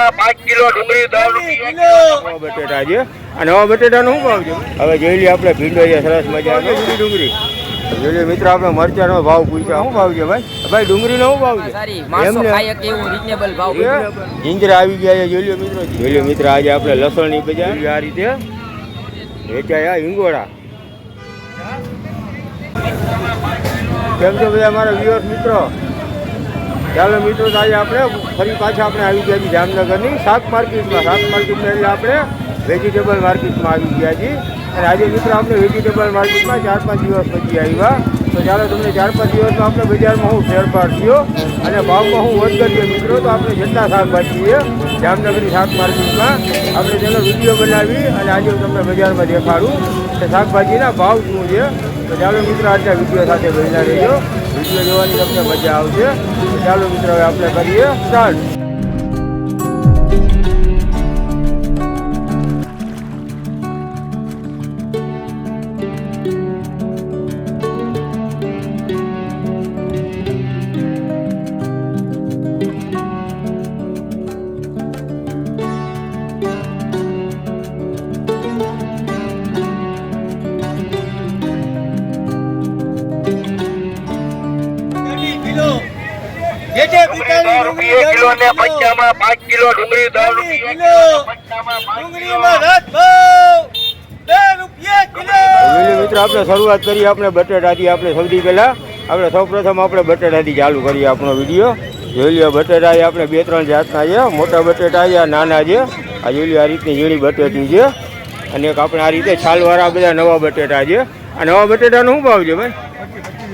પંચામાં પાંચ કિલો ડુંગળી દસ રૂપિયા બટેટા છે. આ નવા બટેટાનો શું ભાવ છે? હવે જોઈ લઈએ આપણે ભીંડો છે સરસ મજાનો ડુંગળી ડુંગળી. જોઈએ મિત્ર આપણે મરચાનો ભાવ પૂછ્યા. શું ભાવ છે ભાઈ? ભાઈ ડુંગળીનો શું ભાવ છે? જીંજરા આવી ગયા છે જોઈ લો મિત્રો. જોઈ લો મિત્ર આજે આપણે લસણની બજાર. આ રીતે? વેચાયા હિંગોળા. કેમ છો બધા મારા વ્યુઅર્સ મિત્રો? ચાલો મિત્રો આજે આપણે ફરી પાછા આપણે આવી ગયા છીએ જામનગરની શાક માર્કેટમાં. શાક માર્કેટમાં એટલે આપણે વેજીટેબલ માર્કેટમાં આવી ગયા છીએ. અને આજે મિત્રો આપણે વેજીટેબલ માર્કેટમાં ચાર પાંચ દિવસ પછી આવ્યા. તો ચાલો તમને ચાર પાંચ દિવસમાં આપણે બજારમાં હું ફેરફાર થયો અને ભાવમાં હું વધ કરીએ મિત્રો, તો આપણે જેટલા શાકભાજી જામનગરની શાક માર્કેટમાં. આપણે તેનો વીડિયો બનાવી અને આજે હું તમને બજારમાં દેખાડું કે શાકભાજીના ભાવ શું છે. તો ચાલો મિત્રો, આજના વીડિયો સાથે બહેલા રહેજો. વીડિયો જોવાની તમને મજા આવશે. ચાલો મિત્રો હવે આપણે કરીએ સ્ટાર્ટ કિલો ને પંચામાં પાંચ કિલો ડુંગળી દસ રૂપિયા મિત્રો આપણે શરૂઆત કરીએ આપણે બટેટાથી આપણે સૌથી પહેલાં. આપણે સૌપ્રથમ આપણે બટેટાથી ચાલુ કરીએ આપણો વીડિયો. જોઈ લો બટેટા એ આપણે બે ત્રણ જાતના છે. મોટા બટેટા છે નાના છે. આ જોઈ લો આ રીતની ઝીણી બટેટી છે. અને એક આપણે આ રીતે છાલવાળા બધા નવા બટેટા છે. આ નવા બટેટાનો શું ભાવ છે ભાઈ?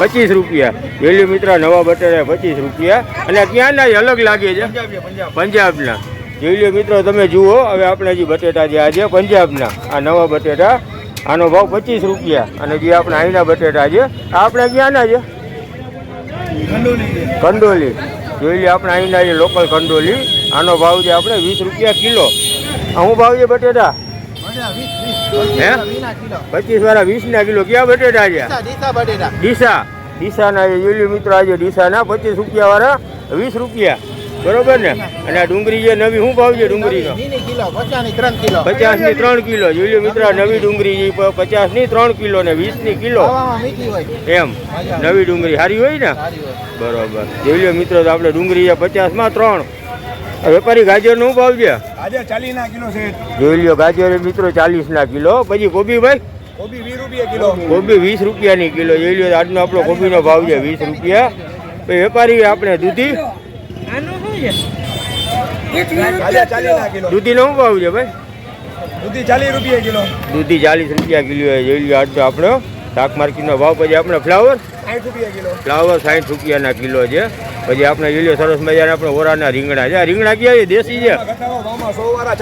પચીસ રૂપિયા. જોઈ મિત્ર, નવા બટેટા પચીસ રૂપિયા. અને ક્યાંના અલગ લાગે છે. પંજાબના. જોઈ મિત્રો, તમે જુઓ, હવે આપણે જે બટેટા જે આ છે, પંજાબના. આ નવા બટેટા. આનો ભાવ પચીસ રૂપિયા. અને જે આપણે અહીંના બટેટા છે, આ આપણે ક્યાંના છે? કંડોલી. જોઈ લે આપણે અહીંના લોકલ કંડોલી. આનો ભાવ છે આપણે વીસ રૂપિયા કિલો. શું ભાવ છે બટેટા? હે? પચીસ વાળા વીસ ના કિલો. ક્યાં બટેટા છે? ડીસા ડીસાના લ્યો મિત્રો આજે ડીસાના પચીસ રૂપિયા વાળા વીસ રૂપિયા. બરોબર ને? અને આ ડુંગળી જે નવી શું ભાવ છે ડુંગળીનો? પચાસની ત્રણ કિલો. જોઈ મિત્ર નવી ડુંગળી પચાસની ત્રણ કિલો ને વીસની કિલો એમ. નવી ડુંગળી. સારી હોય ને? બરોબર. જોઈ લો મિત્રો તો આપણે ડુંગળી છે પચાસમાં ત્રણ. વેપારી ગાજર નો ભાવ છે આજે ચાલી ના કિલો છે. જોઈ લો ગાજર મિત્રો ચાલીસ ના કિલો. પછી કોબી ભાઈ? કોબી વીસ રૂપિયા કિલો. કોબી વીસ રૂપિયાની કિલો. જોઈ લો આજનો આપણો કોબીનો ભાવ છે વીસ રૂપિયા. પછી વેપારી આપણે દૂધી. દૂધીનો શું ભાવ છે ભાઈ? દૂધી ચાલીસ રૂપિયા કિલો. દૂધી ચાલીસ રૂપિયા કિલો જોઈ લો આજનો આપણો. શાક માર્કેટનો ભાવ પછી આપણે ફ્લાવર? ફ્લાવર સાઠ રૂપિયાના કિલો છે. પછી આપણે લીલો લો સરસ મજાના આપણે ઓરાના રીંગણા છે. આ રીંગણા ક્યાં છે? દેશી છે? સો વાળા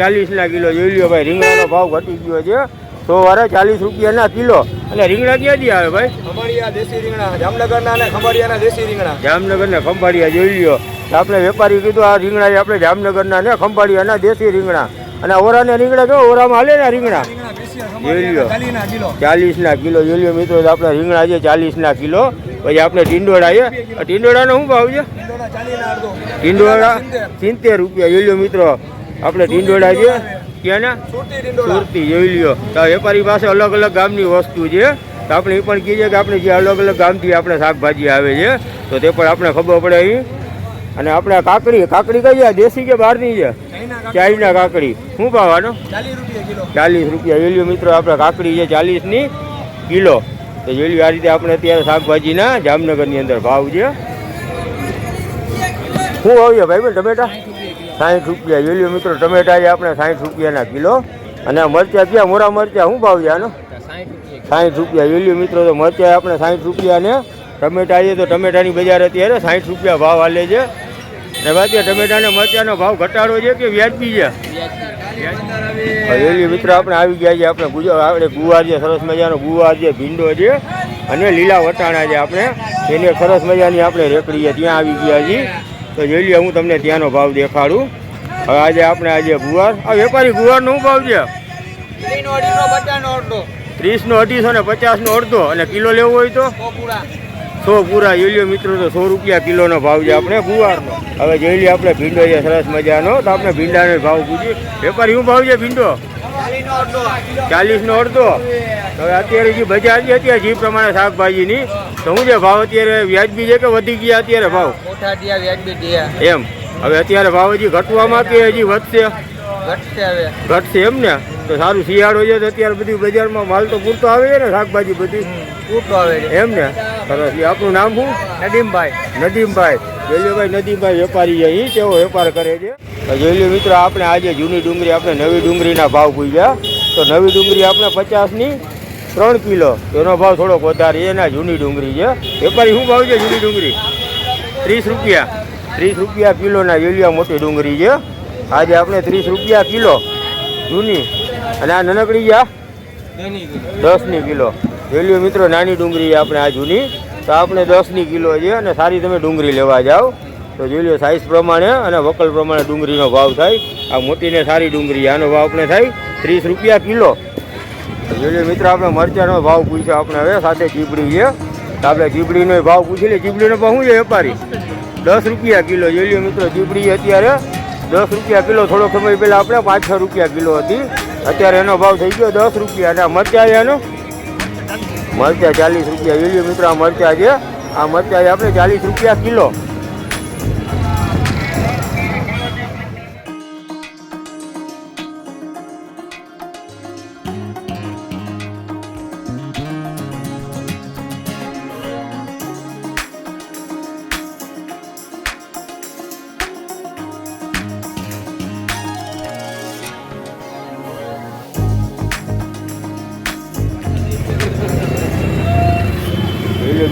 ચાલીસના કિલો. જોઈ લ્યો ભાઈ રીંગણાનો ભાવ ઘટી ગયો છે. સો વાળા ચાલીસ રૂપિયાના કિલો. અને રીંગણા ક્યાંથી આવે ભાઈ? ખંભાળિયા દેશી રીંગણા જામનગરના અને ખંભાળિયાના દેશી રીંગણા. જામનગરના ખંભાળિયા જોઈ લ્યો આપણે વેપારી કીધું આ રીંગણા આપણે જામનગરના ને ખંભાળિયાના દેશી રીંગણા. અને ઓરાના રીંગણા કેવો ઓરામાં હાલે ને રીંગણા? ના કિલો. ચાલીસના કિલો. જોઈ મિત્રો આપણે રીંગણા છે ચાલીસના કિલો. પછી આપણે ટીંડોળા છે. ટીંડોળાનો શું ભાવ છે? ના ટીંડોળા સિત્તેર. રૂપિયા. યુલિયો મિત્રો આપણે ટીંડોળા છે. ત્યાંના સુરતી ડીંડોળા સુરતી જોઈ લ્યો તો વેપારી પાસે અલગ અલગ ગામની વસ્તુ છે. તો આપણે એ પણ કહીએ કે આપણે જે અલગ અલગ ગામથી આપણે શાકભાજી આવે છે તો તે પણ આપણે ખબર પડે અહીં. અને આપણે કાકડી કાકડી કઈ છે? દેશી કે બહારની છે? ચાઈના કાકડી. શું ભાવ આનો? ચાલીસ રૂપિયા કિલો. ચાલીસ રૂપિયા. જોઈ લ્યો મિત્રો આપણે કાકડી છે ચાલીસની કિલો. તો વેલ્યુ આ રીતે આપણે અત્યારે શાકભાજીના જામનગરની અંદર ભાવ છે. શું ભાવ છે ભાઈ ટમેટા? સાઠ રૂપિયા. વેલ્યુ મિત્રો ટમેટા છે આપણે સાઠ રૂપિયાના કિલો. અને આ મરચા ક્યાં? મોરા મરચા. શું ભાવ છે આનો? સાઠ રૂપિયા. વેલ્યુ મિત્રો તો મરચા આપણે સાઠ રૂપિયા ને ટમેટા છે. તો ટમેટાની બજાર અત્યારે સાઠ રૂપિયા ભાવ હાલે છે. ને બાકી ટમેટાને મરચાનો ભાવ ઘટાડો છે કે વ્યાજબી છે? હવેલી મિત્ર આપણે આવી ગયા છે આપણે ગુજરાત આપણે ગુવાર છે સરસ મજાનો ગુવાર છે ભીંડો છે અને લીલા વટાણા છે આપણે. એને સરસ મજાની આપણે રેકડી છે ત્યાં આવી ગયા છીએ. તો જોઈ હું તમને ત્યાંનો ભાવ દેખાડું. હવે આજે આપણે આજે ગુવાર આ વેપારી ગુવારનો શું ભાવ છે? ત્રીસનો અઢીસો ને પચાસનો અડધો અને કિલો લેવો હોય તો? સો પૂરા જોઈ મિત્રો તો સો રૂપિયા કિલોનો ભાવ છે આપણે ગુવારનો. હવે જોઈ લઈએ આપણે ભીંડો છે સરસ મજાનો તો આપણે ભીંડાનો ભાવ પૂછીએ વેપારી શું ભાવ છે ભીંડો? ચાલીસનો અડધો. હવે અત્યારે જે બજાર છે અત્યારે જે પ્રમાણે શાકભાજીની તો શું છે ભાવ અત્યારે? વ્યાજબી છે કે વધી ગયા અત્યારે ભાવ? એમ. હવે અત્યારે ભાવ હજી ઘટવામાં કે હજી વધશે? ઘટશે એમ ને? તો સારું શિયાળો છે તો અત્યારે બધી બજારમાં માલ તો પૂરતો આવે છે ને શાકભાજી બધી? પૂરતો આવે એમ ને? સરસ એ આપણું નામ શું? નદીમભાઈ. નદીમભાઈ. જોઈલીભાઈ નદીમભાઈ વેપારી છે. એ કેવો વેપાર કરે છે. જોઈલી જોઈ મિત્રો આપણે આજે જૂની ડુંગળી આપણે નવી ડુંગળીના ભાવ પૂછ્યા. તો નવી ડુંગળી આપણે પચાસની ત્રણ કિલો. એનો ભાવ થોડોક વધારે એના જૂની ડુંગળી છે. વેપારી શું ભાવ છે જૂની ડુંગળી? ત્રીસ રૂપિયા. ત્રીસ રૂપિયા કિલોના જોઈ મોટી ડુંગળી છે. આજે આપણે ત્રીસ રૂપિયા કિલો જૂની. અને આ નનકડી છે? દસની કિલો. વેલ્યુ મિત્રો, નાની ડુંગળી આપણે આ જૂની. તો આપણે દસની કિલો છે અને સારી તમે ડુંગળી લેવા જાઓ. તો જોઈ લો સાઇઝ પ્રમાણે અને વકલ પ્રમાણે ડુંગળીનો ભાવ થાય. આ મોટીને સારી ડુંગળી, આનો ભાવ આપણે થાય ત્રીસ રૂપિયા કિલો. જોઈ લો મિત્રો, આપણે મરચાનો ભાવ પૂછ્યો આપણે હવે, સાથે ચીબડી છે. તો આપણે ચીબડીનો ભાવ પૂછી લે ચીબડીનો ભાવ શું છે વેપારી? દસ રૂપિયા કિલો. જોઈ મિત્રો, ચીબડી અત્યારે દસ રૂપિયા કિલો. થોડો સમય પહેલાં આપણે પાંચ રૂપિયા કિલો હતી. અત્યારે એનો ભાવ થઈ ગયો દસ રૂપિયા. અને મરચા એનો મરચા ચાલીસ રૂપિયા. લીલી મિત્રો આ મરચા છે. આ મરચા આપણે ચાલીસ રૂપિયા કિલો.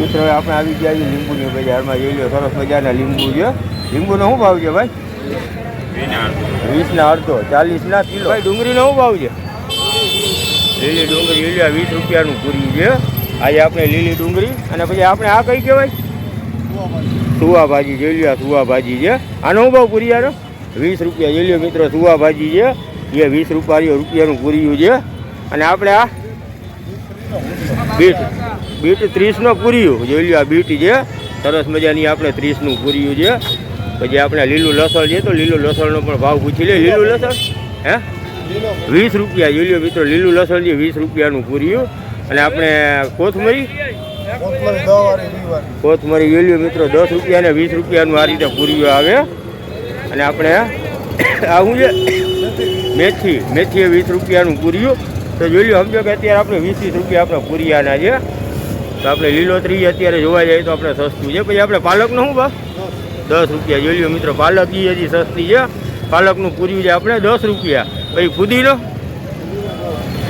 મિત્રો આપણે આવી ગયા છીએ લીંબુની બજારમાં. જોઈ લો સરસ મજાના લીંબુ છે. લીંબુનો શું ભાવ છે ભાઈ? વીસના અડધો ચાલીસના કિલો. ભાઈ ડુંગળીનો શું ભાવ છે? લીલી ડુંગળી જોઈ વીસ રૂપિયાનું પૂરી છે. આજે આપણે લીલી ડુંગળી અને પછી આપણે આ કઈ કહેવાય? સુવા ભાજી જોઈ લો સુવા ભાજી છે. આનો શું ભાવ પૂરી આનો? વીસ રૂપિયા. જોઈ લો મિત્રો સુવા ભાજી છે. એ વીસ રૂપિયા રૂપિયાનું પૂરીયું છે. અને આપણે આ બીટ. બીટ ત્રીસનો પૂર્યું. જોઈ લ્યો આ બીટ છે, સરસ મજાની આપણે ત્રીસનું પૂર્યું છે. પછી આપણે લીલું લસણ છે, તો લીલું લસણનો પણ ભાવ પૂછી લે. લીલું લસણ? હે? વીસ રૂપિયા. જોઈ લ્યો મિત્રો, લીલું લસણ છે, વીસ રૂપિયાનું પૂર્યું. અને આપણે કોથમરી? કોથમરી જોઈ લ્યો મિત્રો, દસ રૂપિયા ને વીસ રૂપિયાનું આ રીતે પૂર્યું આવે. અને આપણે આ શું છે? મેથી. મેથી એ વીસ રૂપિયાનું પૂર્યું તો જોઈ લો સમજો કે અત્યારે આપણે વીસ વીસ રૂપિયા આપણે પૂર્યાના છે. તો આપણે લીલોતરી અત્યારે જોવા જઈએ તો આપણે સસ્તું છે. પછી આપણે પાલકનું શું ભાવ? દસ રૂપિયા. જોઈ લો મિત્રો પાલક એ હજી સસ્તી છે. પાલકનું પૂર્યું છે આપણે દસ રૂપિયા. પછી ફુદીનો?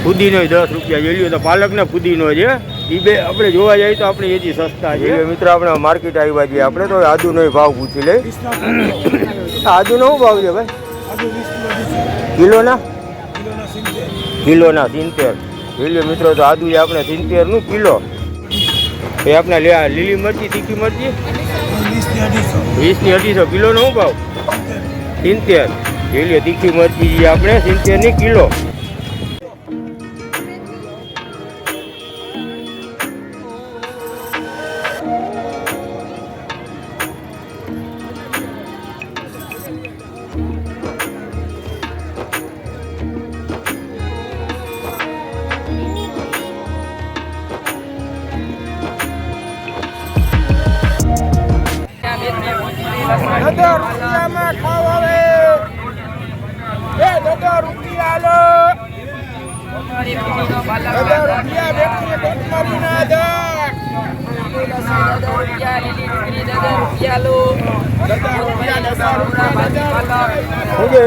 ફુદીનો દસ રૂપિયા. જોઈ લો તો પાલકને ફુદીનો છે. એ બે આપણે જોવા જઈએ તો આપણે એથી સસ્તા છે. મિત્રો આપણે માર્કેટ આવ્યા છીએ આપણે તો આદુનો ભાવ પૂછી લઈ આદુનો શું ભાવ છે ભાઈ? કિલોના? કિલોના સિત્તેર. લીલી મિત્રો તો આદુ છે આપણે સિત્તેરનું કિલો. એ આપણે લીલી મરચી, તીખી મરચી? વીસની અઢીસો. કિલોનો શું ભાવ? સિત્તેર. લીલી તીખી મરચી આપણે સિત્તેરની કિલો. દાદા રૂપિયામાં ખાવ આવે. એ દાદા રૂપિયા લો. બેઠી બેઠી ના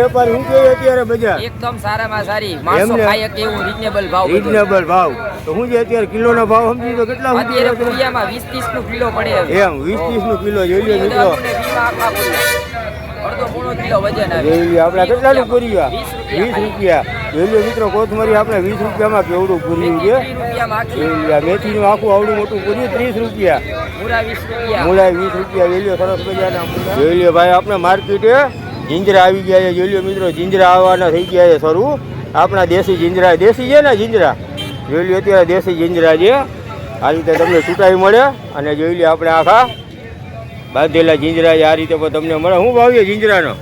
વેપારી અત્યારે બજાર? એકદમ સારામાં સારી માણસો ખાય કે એવું રિઝનેબલ ભાવ રીઝનેબલ ભાવ. તો અત્યારે કિલોનો ભાવ સમજી તો કેટલા અત્યારે પૂરિયામાં વીસ ત્રીસનું કિલો પડે એમ વીસ ત્રીસનું કિલો જોઈ લો મિત્રો. આપણે કેટલાનું પૂર્યું વીસ રૂપિયા રૂપિયા. મિત્રો કોથમરી આપણે વીસ રૂપિયામાં કેવડું પૂર્યું છે? મેથીનું આખું આવડું મોટું પૂર્યું ત્રીસ રૂપિયા. પૂરા વીસ રૂપિયા. મૂળા વીસ રૂપિયા જોઈ સરસ મજાના લો ભાઈ આપણે માર્કેટે જીંજરા આવી ગયા છે. લો મિત્રો જીંજરા આવવાના થઈ ગયા છે શરૂ. આપણા દેશી જીંજરા દેશી છે ને જીંજરા? જોઈ લો અત્યારે દેશી જીંજરા છે. આ રીતે તમને છૂટાઈ મળે. અને જોઈ લે આપણે આખા બાંધેલા જીંજરા આ રીતે તમને મળે. શું ભાવ છે જીંજરાનો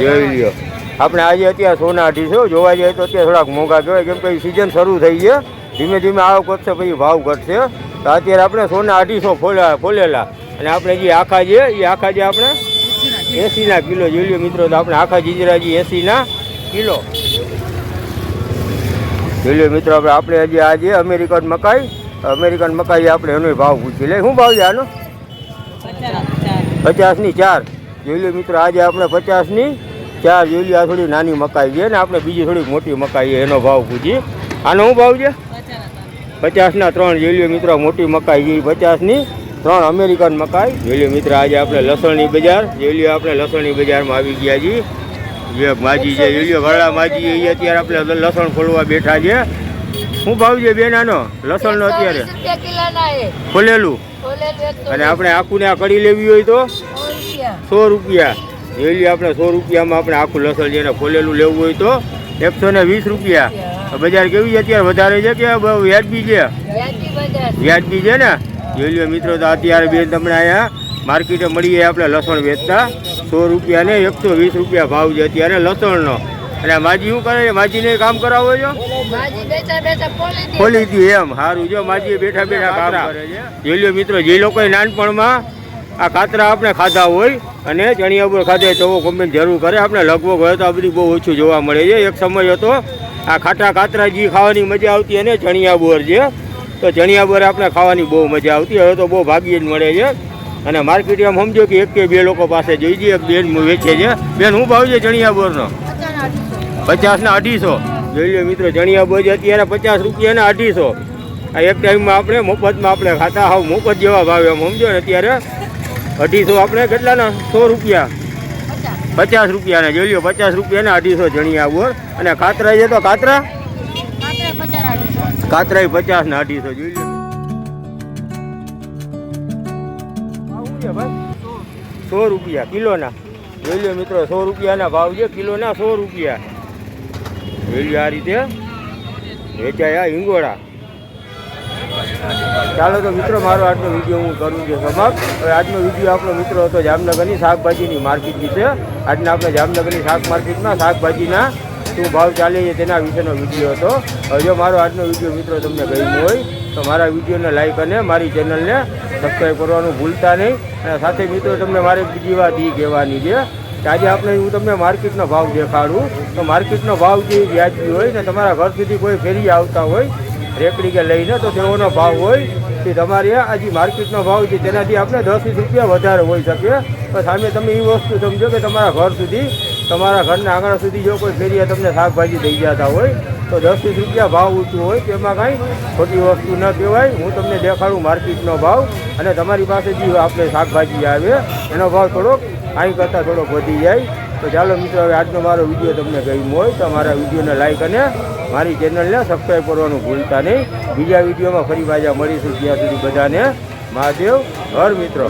જોઈ લ્યો. આપણે આજે અત્યારે સોના અઢીસો જોવા જઈએ તો અત્યારે થોડાક મોંઘા કહેવાય કેમ કે સિઝન શરૂ થઈ છે. ધીમે ધીમે આવક વધશે પછી ભાવ ઘટશે. તો અત્યારે આપણે સોના અઢીસો ફોલા ફોલેલા. અને આપણે જે આખા છે એ આખા જે આપણે એસીના કિલો જોઈ લ્યો મિત્રો તો આપણે આખા જીંજરા જે એસીના કિલો. જોઈ લ્યો મિત્રો આપણે હજી આજે અમેરિકન મકાઈ અમેરિકન મકાઈ આપણે એનો ભાવ પૂછી લે શું ભાવ છે આનો? પચાસની ચાર. જોઈ લો મિત્રો, આજે આપણે પચાસની ચાર. જોઈ આ થોડી નાની મકાઈ છે ને, આપણે બીજી થોડીક મોટી મકાઈ એનો ભાવ પૂછી. આનો શું ભાવ છે? પચાસના ત્રણ. જોઈ લો મિત્રો મોટી મકાઈ છે. પચાસની ત્રણ અમેરિકન મકાઈ. જોઈ મિત્રો, આજે આપણે લસણની બજાર. જોઈ આપણે લસણની બજારમાં આવી ગયા છીએ. જે માજી છે, જોઈ લો વરડા માજી એ અત્યારે આપણે લસણ ખોલવા બેઠા છે. શું ભાવ છે બેન આનો લસણનો અત્યારે ખોલેલું. અને આપણે આખું ને આ કરી લેવી હોય તો? સો રૂપિયા. જોઈ આપણે સો રૂપિયામાં આપણે આખું લસણ જેને ખોલેલું લેવું હોય તો એકસો ને વીસ રૂપિયા. બજાર કેવી છે અત્યારે? વધારે છે કે વ્યાજબી છે? વ્યાજબી છે ને? જોઈ મિત્રો તો અત્યારે બેન તમને અહીંયા માર્કેટે મળીએ આપણે લસણ વેચતા. સો રૂપિયા ને એકસો વીસ રૂપિયા ભાવ છે અત્યારે લસણનો. અને માજી શું કરે માજીને કામ કરાવો છો? ખોલી દીધું એમ. સારું જો માજી બેઠા બેઠા કામ કરે છે. જોઈ મિત્રો જે લોકોએ નાનપણમાં આ કાતરા આપણે ખાધા હોય અને ચણિયાપુર ખાધે તો કોમેન્ટ જરૂર કરે. આપણે લગભગ હોય તો આ બધી બહુ ઓછું જોવા મળે છે. એક સમય હતો આ ખાટા કાતરા જે ખાવાની મજા આવતી અને ચણિયાબોર છે. તો ચણિયાબોર આપણે ખાવાની બહુ મજા આવતી. હવે તો બહુ ભાગ્યે જ મળે છે. અને માર્કેટ એમ સમજો કે એક કે બે લોકો પાસે જોઈ જઈએ એક બેન વેચે છે. બેન શું ભાવ છે ચણિયા બોરનો પચાસના અઢીસો. જોઈ લો મિત્રો ચણિયા બોજ અત્યારે પચાસ રૂપિયાના અઢીસો. આ એક ટાઈમમાં આપણે મફતમાં આપણે ખાતા હાવ મફત જેવા ભાવે એમ, સમજો ને અત્યારે? અઢીસો આપણે કેટલાના? સો રૂપિયા. પચાસ રૂપિયાના, જોઈ લો, પચાસ રૂપિયાના અઢીસો ચણિયા બોર. અને કાતરા છે તો કાતરા કાતરા પચાસના અઢીસો, જોઈ લો. સો રૂપિયા, કિલોના. જોઈ લો મિત્રો, સો રૂપિયાના ભાવ છે, કિલોના સો રૂપિયા. લો આ રીતે વેચાયા હિંગોળા. ચાલો તો મિત્રો, મારો આજનો વીડિયો હું કરું છું સમાપ્ત. હવે આજનો વીડિયો આપણો મિત્રો હતો જામનગરની શાકભાજીની માર્કેટ વિશે. આજના આપણે જામનગરની શાક માર્કેટમાં શાકભાજીના શું ભાવ ચાલે છે તેના વિશેનો વીડિયો હતો. જો મારો આજનો વીડિયો મિત્રો તમને ગમ્યો હોય, તો મારા વિડીયોને લાઈક અને મારી ચેનલને સબસ્ક્રાઈબ કરવાનું ભૂલતા નહીં. અને સાથે મિત્રો, તમને મારે બીજી વાત એ કહેવાની છે. કે આજે આપણે હું તમને માર્કેટનો ભાવ દેખાડું. તો માર્કેટનો ભાવ જે વ્યાજબી હોય ને તમારા ઘર સુધી કોઈ ફેરી આવતા હોય, રેકડી કે લઈને તો તેઓનો ભાવ હોય, તે તમારે આજે માર્કેટનો ભાવ છે તેનાથી આપણે દસ રૂપિયા વધારે હોઈ શકે. પણ સામે તમે એ વસ્તુ સમજો કે તમારા ઘર સુધી, તમારા ઘરના આંગણા સુધી જો કોઈ ફેરિયા તમને શાકભાજી દઈ જતા હોય, તો દસ વીસ રૂપિયા ભાવ ઊંચું હોય, તેમાં કાંઈ ખોટી વસ્તુ ન કહેવાય. હું તમને દેખાડું માર્કેટનો ભાવ અને તમારી પાસે જે આપણે શાકભાજી આવે, એનો ભાવ થોડોક અહીં કરતાં થોડોક વધી જાય. તો ચાલો મિત્રો, હવે આજનો મારો વીડિયો તમને ગમ્યો હોય તો મારા વિડીયોને લાઈક અને મારી ચેનલને સબસ્ક્રાઈબ કરવાનું ભૂલતા નહીં. બીજા વિડીયોમાં ફરી પાછા મળીશું. ત્યાં સુધી બધાને મહાદેવ. હર મિત્રો.